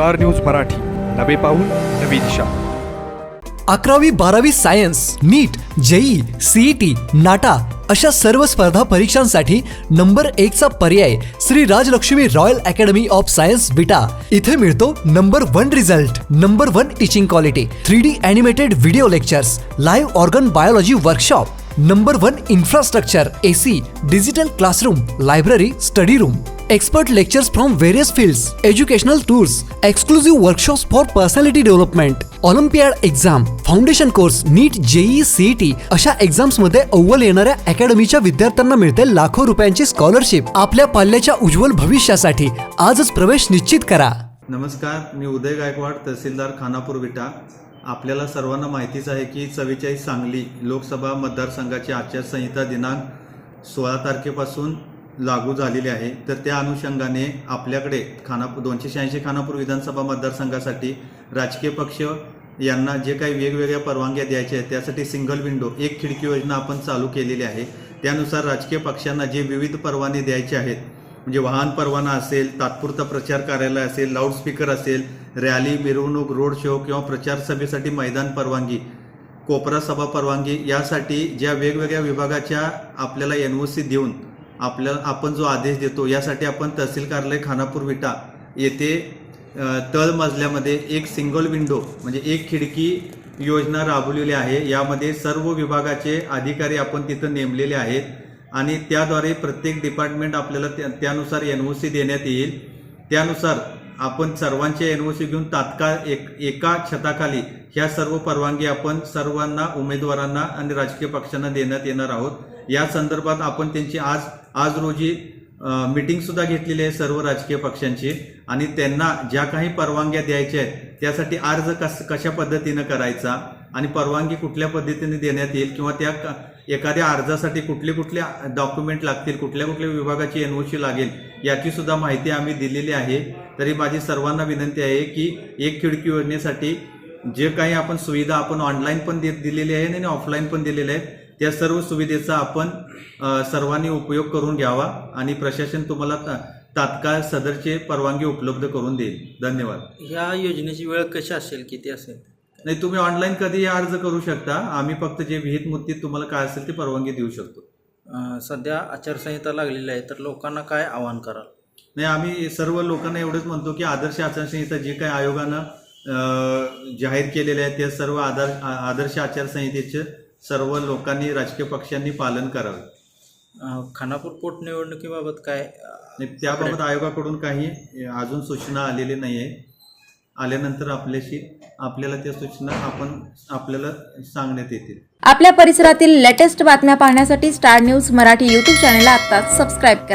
Star news Marathi. नवे पाऊल नवी दिशा. अकरावी बारावी science NEET JEE CET NATA अशा सर्व स्पर्धा परीक्षांसाठी नंबर एकचा पर्याय Shri Rajlakshmi royal academy of science Vita इथे मिळतो number one result number one teaching quality three D animated video lectures live organ biology workshop number one infrastructure AC digital classroom library study room. Expert lectures from various fields, educational tours, exclusive workshops for personality development, olympiad exam foundation course NEET JEE CET अशा एक्झाम्समध्ये अव्वल येणाऱ्या अकॅडमीच्या विद्यार्थ्यांना मिळते लाखो रुपयांची scholarship आपल्या पाल्याच्या उज्ज्वल भविष्यासाठी आजच प्रवेश निश्चित करा. नमस्कार मी उदय गायकवाड तहसीलदार खानापूर विटा. आपल्याला सर्वांना माहितीच आहे की चव्वेचाळीस सांगली लोकसभा मतदारसंघाची आचारसंहिता दिनांक सोळा तारखेपासून लागू झालेली आहे. तर त्या अनुषंगाने आपल्याकडे खानापूर दोनशे शहाऐंशी खानापूर विधानसभा मतदारसंघासाठी राजकीय पक्ष यांना जे काही वेगवेगळ्या परवानग्या द्यायच्या आहेत त्यासाठी सिंगल विंडो एक खिडकी योजना आपण चालू केलेली आहे. त्यानुसार राजकीय पक्षांना जे विविध परवाने द्यायचे आहेत म्हणजे वाहन परवाना असेल तात्पुरता प्रचार कार्यालय असेल लाऊडस्पीकर असेल रॅली मिरवणूक रोड शो किंवा प्रचार सभेसाठी मैदान परवानगी कोपरा सभा परवानगी यासाठी ज्या वेगवेगळ्या विभागाच्या आपल्याला एन ओ सी देऊन आपल्या आपण जो आदेश देतो यासाठी आपण तहसील कार्यालय खानापूर विटा येथे तळ मजल्यामध्ये एक सिंगल विंडो म्हणजे एक खिडकी योजना राबवलेली आहे. यामध्ये सर्व विभागाचे अधिकारी आपण तिथं नेमलेले आहेत आणि त्याद्वारे प्रत्येक डिपार्टमेंट आपल्याला त्या- त्यानुसार एन ओ सी देण्यात येईल. त्यानुसार आपण सर्वांचे एन ओ सी घेऊन तात्काळ एक एका छताखाली ह्या सर्व परवानगी आपण सर्वांना उमेदवारांना आणि राजकीय पक्षांना देण्यात येणार आहोत. या संदर्भात आपण त्यांची आज आज रोजी मीटिंगसुद्धा घेतलेली आहे सर्व राजकीय पक्षांची. आणि त्यांना ज्या काही परवानग्या द्यायच्या आहेत त्यासाठी अर्ज कस कशा पद्धतीनं करायचा आणि परवानगी कुठल्या पद्धतीने देण्यात येईल किंवा त्या क- एखाद्या अर्जासाठी कुठले कुठले डॉक्युमेंट लागतील कुठल्या कुठल्या विभागाची एनओसी लागेल याची सुद्धा माहिती आम्ही दिलेली आहे. तरी माझी सर्वांना विनंती आहे की एक खिडकी योजनेसाठी जे काही आपण सुविधा आपण ऑनलाईन पण दे दिलेली आहे आणि ऑफलाईन पण दिलेल्या आहेत त्या सर्व सुविधेचा आपण सर्वांनी उपयोग करून घ्यावा आणि प्रशासन तुम्हाला तात्काळ सदरचे परवानगी उपलब्ध करून देईल. धन्यवाद. ह्या योजनेची वेळ कशी असेल? किती असेल? नाही तुम्ही ऑनलाईन कधीही अर्ज करू शकता. आम्ही फक्त जे विहित मुद्दीत तुम्हाला काय असेल ते परवानगी देऊ शकतो. सध्या आचारसंहिता लागलेली आहे तर लोकांना काय आवाहन कराल? नाही आम्ही सर्व लोकांना एवढंच म्हणतो की आदर्श आचारसंहिता जे काही आयोगानं जाहीर केलेले आहे ते सर्व आदर आ- आदर्श आचारसंहितेचे सर्व लोकांनी राजकीय पक्षांनी पालन करावे. अं, खानापूर पोटनिवडणुकीबाबत काय आणि त्याबाबत आयोगाकडून काही अजून सूचना आलेली नाही आहे आल्यानंतर आपल्याशी आपल्याला त्या सूचना आपण आपल्याला सांगण्यात येतील. आपल्या परिसरातील लेटेस्ट बातम्या पाहण्यासाठी स्टार न्यूज मराठी यूट्यूब चॅनलला आत्ताच सबस्क्राईब करा.